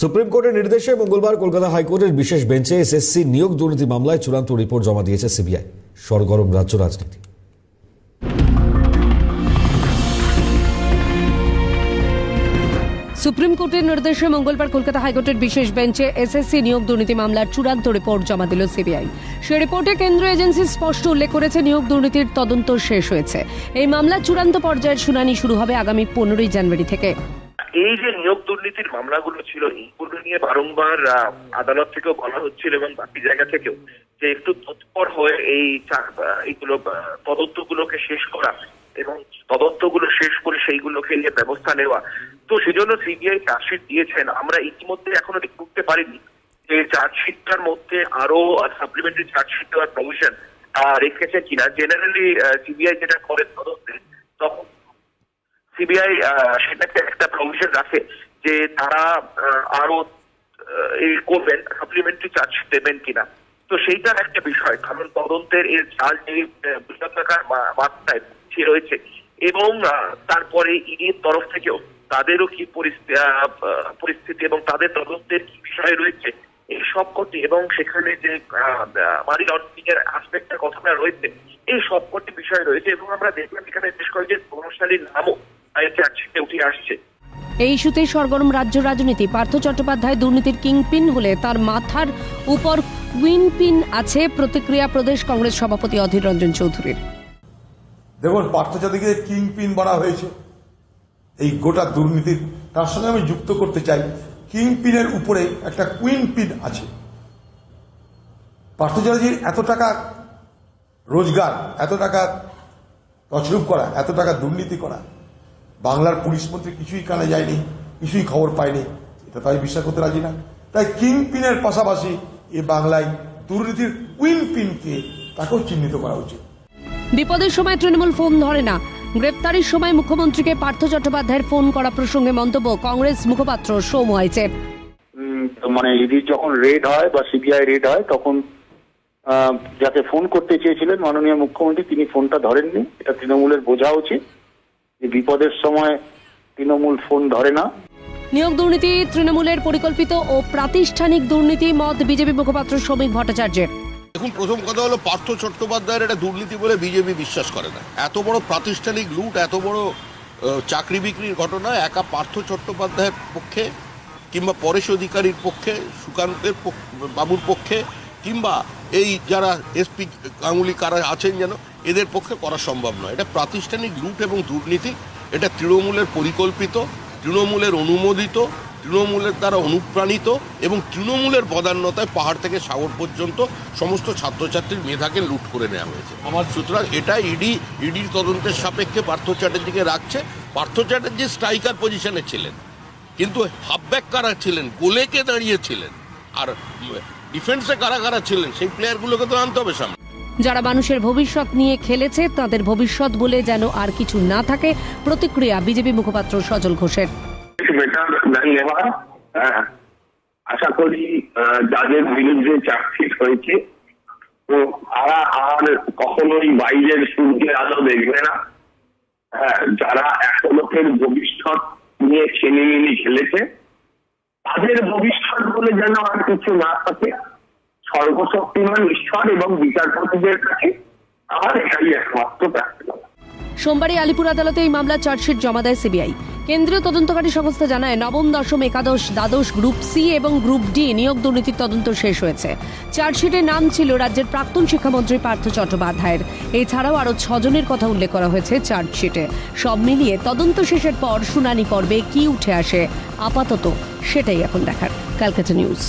Supreme কোর্টের নির্দেশে মঙ্গলবার কলকাতা হাইকোর্টের বিশেষ বেঞ্চে এসএসসি নিয়োগ দুর্নীতি মামলায় চূড়ান্ত রিপোর্ট জমা দিয়েছে সিবিআই, সরগরম রাজ্য রাজনীতি। সুপ্রিম কোর্টের নির্দেশে মঙ্গলবার কলকাতা হাইকোর্টের বিশেষ বেঞ্চে এসএসসি নিয়োগ দুর্নীতি মামলার চূড়ান্ত রিপোর্ট জমা দিল সিবিআই। সে রিপোর্টে কেন্দ্রীয় এজেন্সি স্পষ্ট উল্লেখ করেছে, নিয়োগ দুর্নীতির তদন্ত শেষ হয়েছে। এই মামলার চূড়ান্ত পর্যায়ের শুনানি শুরু হবে আগামী পনেরোই জানুয়ারি থেকে। এই যে নিয়োগ দুর্নীতির মামলাগুলো ছিল এইগুলো নিয়ে বারংবার আদালত থেকেও বলা হচ্ছিল এবং বাকি জায়গা থেকেও যে একটু তৎপর হয়ে এই এইগুলো আহ, তদন্তগুলোকে শেষ করা এবং তদন্তগুলো শেষ করে সেইগুলোকে নিয়ে ব্যবস্থা নেওয়া। তো সেজন্য সিবিআই চার্জশিট দিয়েছেন। আমরা ইতিমধ্যে এখনও করতে পারিনি যে চার্জশিটটার মধ্যে আরও সাপ্লিমেন্টারি চার্জশিট দেওয়ার প্রভিশন রেখেছে কিনা। জেনারেলি সিবিআই যেটা করে তদন্তে তখন সিবিআই সেটাকে একটা প্রভিশন রাখে যে তারা আরও করবেন সাপ্লিমেন্টারি চার্জ দেবেন কিনা। তো সেইটার একটা বিষয়, কারণ তদন্তের এর চাল যে বৃহত্তাকার মাত্রায় রয়েছে, এবং তারপরে ইডির তরফ থেকেও তাদেরও কি পরিস্থিতি এবং তাদের তদন্তের কি বিষয় রয়েছে, এই সবকটি এবং সেখানে যে মানি লন্ডারিং এর আসপেক্টের কথাটা রয়েছে, এই সবকটি বিষয় রয়েছে, এবং আমরা দেখলাম এখানে বেশ কয়েকজন প্রভাবশালীর নামও এই ইস্যুতেই সরগরম রাজ্য রাজনীতি। পার্থ চট্টোপাধ্যায় দুর্নীতির কিংপিন হলে তার মাথার উপর কুইন পিন আছে প্রতিক্রিয়া প্রদেশ কংগ্রেস সভাপতি অধীর রঞ্জন চৌধুরীর। দেখুন পার্থচাঁদকে কিং পিন বলা হয়েছে, এই গোটা দুর্নীতির, তার সঙ্গে আমি যুক্ত করতে চাই। কিং পিনের উপরে একটা কুইন পিন আছে। পার্থচার্যের এত টাকা রোজগার, এত টাকা তছরূপ করা, এত টাকা দুর্নীতি করা বাংলার পুলিশ মন্ত্রী কিছুই কানে যায়নি কিছুই খবর পায়নি এটা তো আমি বিশ্বাস করতে রাজি না। তাই কিং পিনের পাশাপাশি এ বাংলায় দুর্নীতির কুইন পিনকে তাকেও চিহ্নিত করা উচিত। বিপদের সময় তৃণমূল ফোন ধরে না। গ্রেপ্তারির সময় মুখ্যমন্ত্রীকে পার্থ চট্টোপাধ্যায়ের ফোন করা প্রসঙ্গে মন্তব্য কংগ্রেস মুখপাত্র সৌম উম, মানে ইডির যখন রেড হয় বা সিবিআই রেড হয় তখন যাকে ফোন করতে চেয়েছিলেন মাননীয় মুখ্যমন্ত্রী তিনি ফোনটা ধরেননি। এটা তৃণমূলের বোঝা উচিত। যে বিপদের সময় তৃণমূল ফোন ধরে না। নিয়োগ দুর্নীতি তৃণমূলের পরিকল্পিত ও প্রাতিষ্ঠানিক দুর্নীতি মত বিজেপি মুখপাত্র শ্রমিক ভট্টাচার্যের। দেখুন প্রথম কথা হলো পার্থ চট্টোপাধ্যায়ের এটা দুর্নীতি বলে বিজেপি বিশ্বাস করে না। এত বড় প্রাতিষ্ঠানিক লুট এত বড় আহ, চাকরি বিক্রির ঘটনা একা পার্থ চট্টোপাধ্যায়ের পক্ষে কিংবা পরেশ অধিকারীর পক্ষে সুকান্তের বাবুর পক্ষে কিংবা এই যারা এসপি গাঙ্গুলি কারা আছেন যেন এদের পক্ষে করা সম্ভব নয়। এটা প্রাতিষ্ঠানিক লুট এবং দুর্নীতি। এটা তৃণমূলের পরিকল্পিত তৃণমূলের অনুমোদিত তৃণমূলের দ্বারা অনুপ্রাণিত এবং তৃণমূলের বদান্যতায় পাহাড় থেকে সাগর পর্যন্ত সমস্ত ছাত্রছাত্রীর মেধাকে লুট করে নেওয়া হয়েছে। আমার সুতরাং এটা ইডি ইডির তদন্তের সাপেক্ষে পার্থ চ্যাটার্জিকে রাখছে। পার্থ চ্যাটার্জি স্ট্রাইকার পজিশনে ছিলেন কিন্তু হাফব্যাক কারা ছিলেন? গোলেকে দাঁড়িয়েছিলেন আর ডিফেন্সে কারা কারা ছিলেন সেই প্লেয়ারগুলোকে তো আনতে হবে সামনে। যারা মানুষের ভবিষ্যৎ নিয়ে খেলেছে তাদের ভবিষ্যৎ বলে যেন আর কিছু না থাকে প্রতিক্রিয়া বিজেপি মুখপাত্র সজল ঘোষের। হ্যাঁ। আশা করি আহ, যাদের বিরুদ্ধে চার্জশিট হয়েছে তো তারা আর কখনোই বাইরের সূর্যের আলো দেখবে না। হ্যাঁ যারা এক লোকের ভবিষ্যৎ নিয়ে ছেলেমিলি খেলেছে তাদের ভবিষ্যৎ বলে যেন আর কিছু না থাকে। সর্বশক্তিমান ঈশ্বর এবং বিচারপতিদের কাছে আমার এটাই একমাত্র প্রার্থনা। সোমবারই আলিপুর আদালতে এই মামলার চার্জশিট জমা দেয় সিবিআই। কেন্দ্রীয় তদন্তকারী সংস্থা জানায়, নবম, দশম, একাদশ, দ্বাদশ গ্রুপ সি এবং গ্রুপ ডি নিয়োগ দুর্নীতির তদন্ত শেষ হয়েছে। চার্জশিটের নাম ছিল রাজ্যের প্রাক্তন শিক্ষামন্ত্রী পার্থ চট্টোপাধ্যায়ের। এছাড়াও আরও ছজনের কথা উল্লেখ করা হয়েছে চার্জশিটে। সব মিলিয়ে তদন্ত শেষের পর শুনানি পর্বে কি উঠে আসে। আপাতত সেটাই এখন দেখার। Calcutta news.